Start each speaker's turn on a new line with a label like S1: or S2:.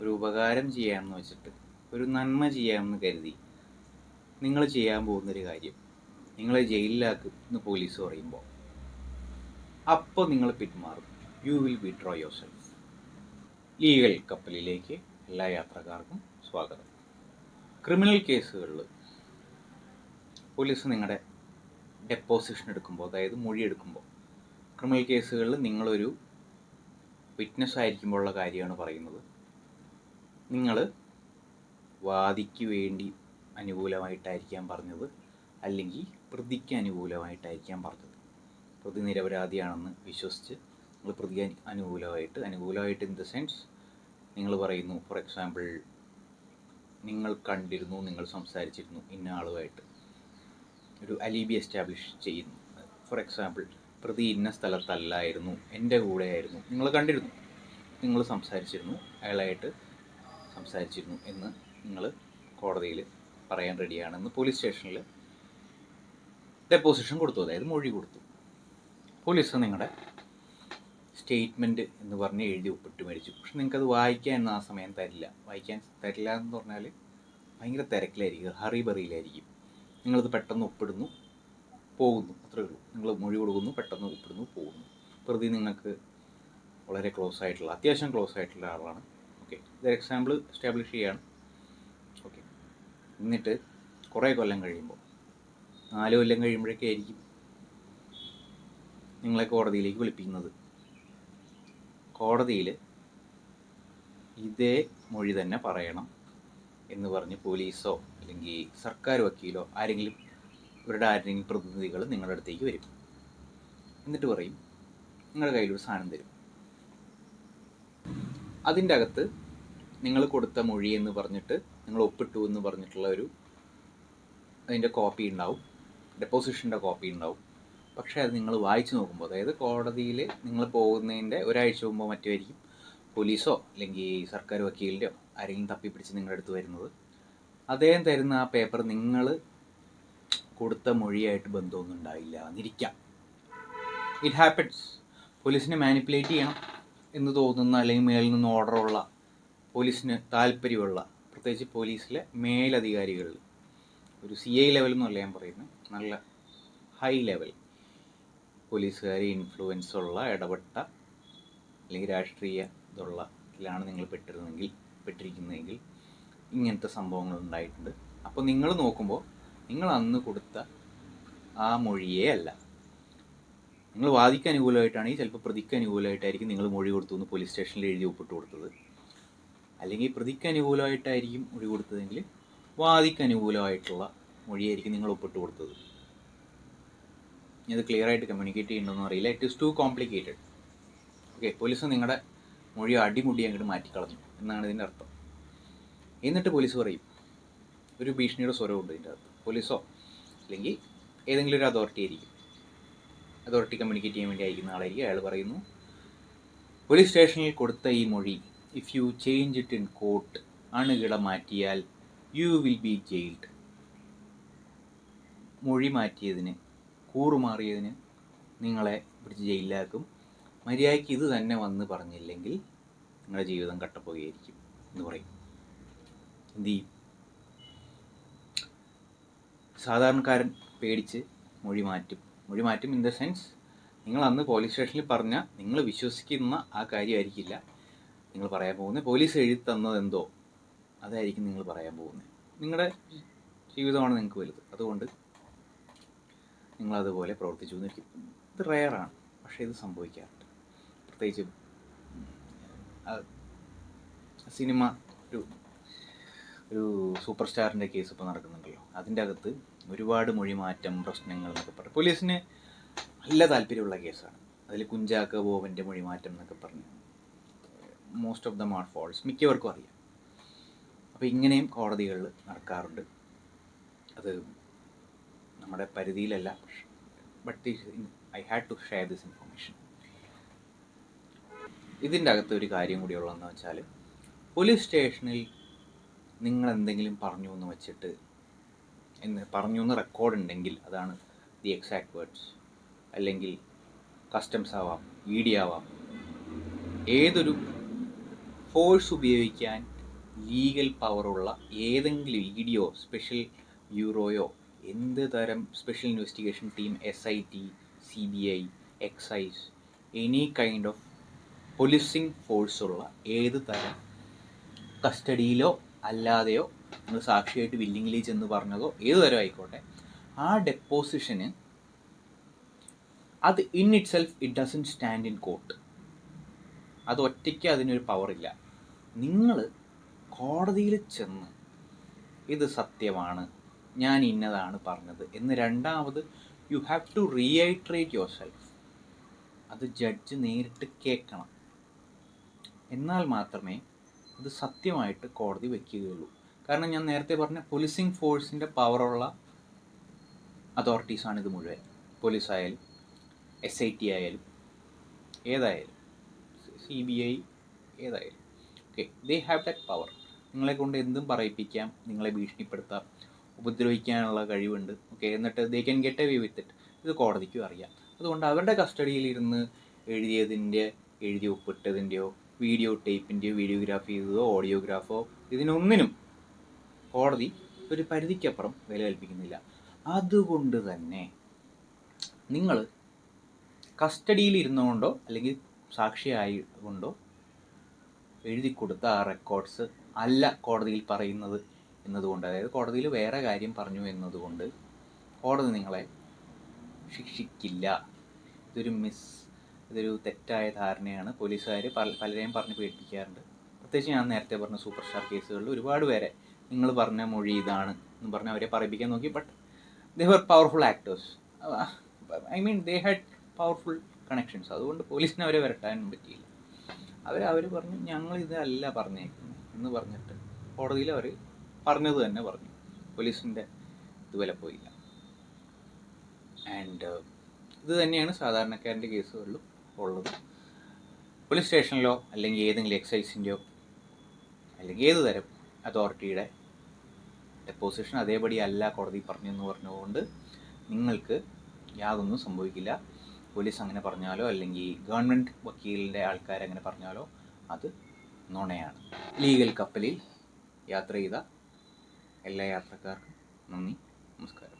S1: ഒരു ഉപകാരം ചെയ്യാമെന്ന് വെച്ചിട്ട് ഒരു നന്മ ചെയ്യാമെന്ന് കരുതി നിങ്ങൾ ചെയ്യാൻ പോകുന്നൊരു കാര്യം നിങ്ങളെ ജയിലിലാക്കും എന്ന് പോലീസ് പറയുമ്പോൾ അപ്പോൾ നിങ്ങൾ പിന്മാറും. You will be draw yourself legal കപ്പലിലേക്ക് എല്ലാ യാത്രക്കാർക്കും സ്വാഗതം. ക്രിമിനൽ കേസുകളിൽ പോലീസ് നിങ്ങളുടെ ഡെപ്പോസിഷൻ എടുക്കുമ്പോൾ അതായത് മൊഴി എടുക്കുമ്പോൾ ക്രിമിനൽ കേസുകളിൽ നിങ്ങളൊരു വിറ്റ്നസ് ആയിരിക്കുമ്പോഴുള്ള കാര്യമാണ് പറയുന്നത്. നിങ്ങൾ വാദിക്ക് വേണ്ടി അനുകൂലമായിട്ടായിരിക്കാം പറഞ്ഞത് അല്ലെങ്കിൽ പ്രതിക്ക് അനുകൂലമായിട്ടായിരിക്കാം പറഞ്ഞത്. പ്രതി നിരപരാധിയാണെന്ന് വിശ്വസിച്ച് നിങ്ങൾ പ്രതി അനുകൂലമായിട്ട് അനുകൂലമായിട്ട് ഇൻ ദ സെൻസ് നിങ്ങൾ പറയുന്നു ഫോർ എക്സാമ്പിൾ നിങ്ങൾ കണ്ടിരുന്നു നിങ്ങൾ സംസാരിച്ചിരുന്നു ഇന്ന ആളുമായിട്ട്. ഒരു അലീബി എസ്റ്റാബ്ലിഷ് ചെയ്യുന്നു. ഫോർ എക്സാമ്പിൾ പ്രതി ഇന്ന സ്ഥലത്തല്ലായിരുന്നു എന്റെ കൂടെയായിരുന്നു. നിങ്ങൾ കണ്ടിരുന്നു. നിങ്ങൾ സംസാരിച്ചിരുന്നു. അയാളായിട്ട് സംസാരിച്ചിരുന്നു എന്ന് നിങ്ങൾ കോടതിയിൽ പറയാൻ റെഡിയാണെന്ന് പോലീസ് സ്റ്റേഷനിൽ ഡെപ്പോസിഷൻ കൊടുത്തു. അതായത് മൊഴി കൊടുത്തു. പോലീസ് നിങ്ങളുടെ സ്റ്റേറ്റ്മെന്റ് എന്ന് പറഞ്ഞ് എഴുതി ഒപ്പിട്ട് മേടിച്ചു പക്ഷെ നിങ്ങൾക്കത് വായിക്കാൻ ആ സമയം തരില്ല. വായിക്കാൻ തരില്ല എന്ന് പറഞ്ഞാൽ ഭയങ്കര തിരക്കിലായിരിക്കും. ഹറി ബറിയിലായിരിക്കും നിങ്ങളത് പെട്ടെന്ന് ഒപ്പിടുന്നു പോകുന്നു. അത്രേ ഉള്ളൂ. നിങ്ങൾ മൊഴി കൊടുക്കുന്നു പെട്ടെന്ന് ഒപ്പിടുന്നു പോകുന്നു. പ്രതി നിങ്ങൾക്ക് വളരെ ക്ലോസ് ആയിട്ടുള്ള അത്യാവശ്യം ക്ലോസ് ആയിട്ടുള്ള ആളാണ്. ഓക്കെ ഇതൊരു എക്സാമ്പിൾ എസ്റ്റാബ്ലിഷ് ചെയ്യാണ്. ഓക്കെ എന്നിട്ട് കുറേ കൊല്ലം കഴിയുമ്പോൾ നാല് കൊല്ലം കഴിയുമ്പോഴൊക്കെ ആയിരിക്കും നിങ്ങളെ കോടതിയിലേക്ക് വിളിപ്പിക്കുന്നത്. കോടതിയിൽ ഇതേ മൊഴി തന്നെ പറയണം എന്ന് പറഞ്ഞ് പോലീസോ അല്ലെങ്കിൽ സർക്കാർ വക്കീലോ ആരെങ്കിലും ഇവരുടെ ആരെങ്കിലും പ്രതിനിധികൾ നിങ്ങളുടെ അടുത്തേക്ക് വരും. എന്നിട്ട് പറയും നിങ്ങളുടെ കയ്യിലൊരു സാധനം തരും. അതിന്റെ അകത്ത് നിങ്ങൾ കൊടുത്ത മൊഴി എന്ന് പറഞ്ഞിട്ട് നിങ്ങൾ ഒപ്പിട്ടു എന്ന് പറഞ്ഞിട്ടുള്ള ഒരു അതിന്റെ കോപ്പി ഉണ്ടാവും. ഡെപ്പോസിഷന്റെ കോപ്പി ഉണ്ടാവും. പക്ഷേ അത് നിങ്ങൾ വായിച്ചു നോക്കുമ്പോൾ അതായത് കോടതിയിൽ നിങ്ങൾ പോകുന്നതിന്റെ ഒരാഴ്ച മുമ്പോ മറ്റുമായിരിക്കും പോലീസോ അല്ലെങ്കിൽ സർക്കാർ വക്കീലിന്റെയോ ആരെങ്കിലും തപ്പിപ്പിടിച്ച് നിങ്ങളുടെ അടുത്ത് വരുന്നത്. അദ്ദേഹം തരുന്ന ആ പേപ്പർ നിങ്ങൾ കൊടുത്ത മൊഴിയായിട്ട് ബന്ധമൊന്നും ഉണ്ടായില്ല എന്നിരിക്കാം ഇറ്റ് ഹാപ്പൻസ് പോലീസിനെ മാനിപ്പുലേറ്റ് ചെയ്യണം. എന്ന് തോന്നുന്ന അല്ലെങ്കിൽ മേലിൽ നിന്ന് ഓർഡറുള്ള പോലീസിന് താല്പര്യമുള്ള പ്രത്യേകിച്ച് പോലീസിലെ മേലധികാരികളിൽ ഒരു സി ഐ ലെവൽ എന്നല്ല ഞാൻ പറയുന്നത് നല്ല ഹൈ ലെവൽ പോലീസുകാരെ ഇൻഫ്ലുവൻസ് ഉള്ള ഇടപെട്ട അല്ലെങ്കിൽ രാഷ്ട്രീയ ഇതുള്ള ഇതിലാണ് നിങ്ങൾ പെട്ടിരുന്നെങ്കിൽ പെട്ടിരിക്കുന്നതെങ്കിൽ ഇങ്ങനത്തെ സംഭവങ്ങൾ ഉണ്ടായിട്ടുണ്ട്. അപ്പോൾ നിങ്ങൾ നോക്കുമ്പോൾ നിങ്ങൾ അന്ന് കൊടുത്ത ആ മൊഴിയേ അല്ല. നിങ്ങൾ വാദിക്ക് അനുകൂലമായിട്ടാണെങ്കിൽ ചിലപ്പോൾ പ്രതിക്ക് അനുകൂലമായിട്ടായിരിക്കും നിങ്ങൾ മൊഴി കൊടുത്തു എന്ന് പോലീസ് സ്റ്റേഷനിൽ എഴുതി ഒപ്പിട്ട് കൊടുത്തത്. അല്ലെങ്കിൽ പ്രതിക്ക് അനുകൂലമായിട്ടായിരിക്കും മൊഴി കൊടുത്തതെങ്കിൽ വാദിക്ക് അനുകൂലമായിട്ടുള്ള മൊഴിയായിരിക്കും നിങ്ങൾ ഒപ്പിട്ട് കൊടുത്തത്. ഇത് ക്ലിയർ ആയിട്ട് കമ്മ്യൂണിക്കേറ്റ് ചെയ്യണമെന്ന് അറിയില്ല. It is too complicated okay police നിങ്ങളുടെ മൊഴി അടിമുടി അങ്ങോട്ട് മാറ്റിക്കളഞ്ഞു എന്നാണ് ഇതിന്റെ അർത്ഥം. എന്നിട്ട് പോലീസ് പറയും ഒരു ഭീഷണിയുടെ സ്വരമുണ്ട് ഇതിന്റെ അകത്ത്. പോലീസോ അല്ലെങ്കിൽ ഏതെങ്കിലും ഒരു അതോറിറ്റി ആയിരിക്കും. അതോറിറ്റി കമ്മ്യൂണിക്കേറ്റ് ചെയ്യാൻ വേണ്ടി അയക്കുന്ന ആളായിരിക്കും. അയാൾ പറയുന്നു പോലീസ് സ്റ്റേഷനിൽ കൊടുത്ത ഈ മൊഴി if you change it in court അണുകിട മാറ്റിയാൽ യു വിൽ ബി ജയിൽഡ് മൊഴി മാറ്റിയതിന് കൂറുമാറിയതിന് നിങ്ങളെ പിടിച്ച് ജയിലിലാക്കും. മര്യാദയ്ക്ക് ഇത് തന്നെ വന്ന് പറഞ്ഞില്ലെങ്കിൽ നിങ്ങളുടെ ജീവിതം കട്ടപ്പോകുകയായിരിക്കും എന്ന് പറയും. എന്ത് ചെയ്യും? സാധാരണക്കാരൻ പേടിച്ച് മൊഴി മാറ്റും. മൊഴി മാറ്റും ഇൻ ദ സെൻസ് നിങ്ങൾ അന്ന് പോലീസ് സ്റ്റേഷനിൽ പറഞ്ഞ നിങ്ങൾ വിശ്വസിക്കുന്ന ആ കാര്യമായിരിക്കില്ല നിങ്ങൾ പറയാൻ പോകുന്നത്. പോലീസ് എഴുതി തന്നത് എന്തോ? അതായിരിക്കും നിങ്ങൾ പറയാൻ പോകുന്നത്. നിങ്ങളുടെ ജീവിതമാണ് നിങ്ങൾക്ക് വലുത്. അതുകൊണ്ട് നിങ്ങളതുപോലെ പ്രവർത്തിച്ചു എന്നിരിക്കും. ഇത് റെയറാണ് പക്ഷേ ഇത് സംഭവിക്കാറുണ്ട്. പ്രത്യേകിച്ച് സിനിമ ഒരു ഒരു സൂപ്പർ സ്റ്റാറിന്റെ കേസ് ഇപ്പോൾ നടക്കുന്നുണ്ടല്ലോ. അതിന്റെ അകത്ത് ഒരുപാട് മൊഴിമാറ്റം പ്രശ്നങ്ങൾ എന്നൊക്കെ പറഞ്ഞു. പോലീസിന് നല്ല താല്പര്യമുള്ള കേസാണ്. അതിൽ കുഞ്ചാക്ക ബോബന്റെ മൊഴിമാറ്റം എന്നൊക്കെ പറഞ്ഞു most of the more falls മിക്കവർക്കും അറിയാം. അപ്പോൾ ഇങ്ങനെയും കോടതികളിൽ നടക്കാറുണ്ട്. അത് നമ്മുടെ പരിധിയിലല്ല. But I had to share this information ഇതിന്റെ അകത്ത് ഒരു കാര്യം കൂടി ഉള്ളതെന്ന് വെച്ചാൽ പോലീസ് സ്റ്റേഷനിൽ നിങ്ങൾ എന്തെങ്കിലും പറഞ്ഞു എന്ന് വെച്ചിട്ട് എന്ന് പറഞ്ഞു എന്ന് റെക്കോർഡ് ഉണ്ടെങ്കിൽ അതാണ് ദി എക്സാക്ട് വേർഡ്സ് അല്ലെങ്കിൽ കസ്റ്റംസ് ആവാം ഇ ഡി ആവാം. ഏതൊരു ഫോഴ്സ് ഉപയോഗിക്കാൻ ലീഗൽ പവറുള്ള ഏതെങ്കിലും ഇ ഡിയോ സ്പെഷ്യൽ ബ്യൂറോയോ എന്ത് തരം special investigation team S I T C B I excise any kind of policing ഫോഴ്സുള്ള ഏത് തരം കസ്റ്റഡിയിലോ അല്ലാതെയോ നിങ്ങൾ സാക്ഷിയായിട്ട് വില്ലിംഗ്ലി ചെന്ന് പറഞ്ഞതോ ഏത് തരം ആയിക്കോട്ടെ ആ ഡെപ്പോസിഷന് അത് in itself it doesn't stand in court അത് ഒറ്റയ്ക്ക് അതിനൊരു പവറില്ല നിങ്ങൾ കോടതിയിൽ ചെന്ന് ഇത് സത്യമാണ് ഞാൻ ഇന്നതാണ് പറഞ്ഞത് എന്ന് രണ്ടാമത് you have to reiterate yourself അത് ജഡ്ജ് നേരിട്ട് കേൾക്കണം. എന്നാൽ മാത്രമേ ഇത് സത്യമായിട്ട് കോടതി വയ്ക്കുകയുള്ളൂ കാരണം ഞാൻ നേരത്തെ പറഞ്ഞ പോലീസിങ് ഫോഴ്സിന്റെ പവറുള്ള അതോറിറ്റീസാണ് ഇത് മുഴുവൻ. പോലീസ് ആയാലും എസ് ഐ ടി ആയാലും ഏതായാലും സി ബി ഐ ഏതായാലും. Okay they have that power നിങ്ങളെ കൊണ്ട് എന്തും പറയിപ്പിക്കാം നിങ്ങളെ ഭീഷണിപ്പെടുത്താം ഉപദ്രവിക്കാനുള്ള കഴിവുണ്ട്. ഓക്കെ എന്നിട്ട് they can get away with it ഇത് കോടതിക്കും അറിയാം. അതുകൊണ്ട് അവരുടെ കസ്റ്റഡിയിലിരുന്ന് എഴുതിയതിന്റെ എഴുതി ഒപ്പിട്ടതിന്റെയോ വീഡിയോ ടേപ്പിന്റെയോ വീഡിയോഗ്രാഫി ചെയ്തതോ ഓഡിയോഗ്രാഫോ ഇതിനൊന്നിനും കോടതി ഒരു പരിധിക്കപ്പുറം വില കൽപ്പിക്കുന്നില്ല അതുകൊണ്ട് തന്നെ നിങ്ങൾ കസ്റ്റഡിയിൽ ഇരുന്നുകൊണ്ടോ അല്ലെങ്കിൽ സാക്ഷിയായി കൊണ്ടോ എഴുതി കൊടുത്ത ആ റെക്കോർഡ്സ് അല്ല കോടതിയിൽ പറയുന്നത് എന്നതുകൊണ്ട് അതായത് കോടതിയിൽ വേറെ കാര്യം പറഞ്ഞു എന്നതുകൊണ്ട് കോടതി നിങ്ങളെ ശിക്ഷിക്കില്ല. ഇതൊരു മിസ് ഇതൊരു തെറ്റായ ധാരണയാണ്. പോലീസുകാർ പല പലരെയും പറഞ്ഞ് പേടിപ്പിക്കാറുണ്ട്. പ്രത്യേകിച്ച് ഞാൻ നേരത്തെ പറഞ്ഞ സൂപ്പർ സ്റ്റാർ കേസുകളിൽ ഒരുപാട് പേരെ നിങ്ങൾ പറഞ്ഞ മൊഴി ഇതാണ് എന്ന് പറഞ്ഞ് അവരെ പറയിപ്പിക്കാൻ നോക്കി. But they were powerful actors I mean they had powerful connections അതുകൊണ്ട് പോലീസിനെ അവരെ വരട്ടാനും പറ്റിയില്ല. അവർ അവർ പറഞ്ഞു ഞങ്ങൾ ഇതല്ല പറഞ്ഞേക്കുന്നത് എന്ന് പറഞ്ഞിട്ട് കോടതിയിൽ അവർ പറഞ്ഞത് തന്നെ പറഞ്ഞു. പോലീസിന്റെ ഇതുവരെ പോയില്ല. ആൻഡ് ഇത് തന്നെയാണ് സാധാരണക്കാരന്റെ കേസുകളിലും ഉള്ളത്. പോലീസ് സ്റ്റേഷനിലോ അല്ലെങ്കിൽ ഏതെങ്കിലും എക്സൈസിന്റെയോ അല്ലെങ്കിൽ ഏത് തരം അതോറിറ്റിയുടെ ഡെപ്പോസിഷൻ അതേപടി അല്ല കോടതി പറഞ്ഞു എന്ന് പറഞ്ഞുകൊണ്ട് നിങ്ങൾക്ക് യാതൊന്നും സംഭവിക്കില്ല. പോലീസ് അങ്ങനെ പറഞ്ഞാലോ അല്ലെങ്കിൽ ഗവൺമെന്റ് വക്കീലിന്റെ ആൾക്കാർ അങ്ങനെ പറഞ്ഞാലോ അത് നുണയാണ്. ലീഗൽ കപ്പലിൽ യാത്ര ചെയ്ത എല്ലാ യാത്രക്കാർക്കും നന്ദി നമസ്കാരം.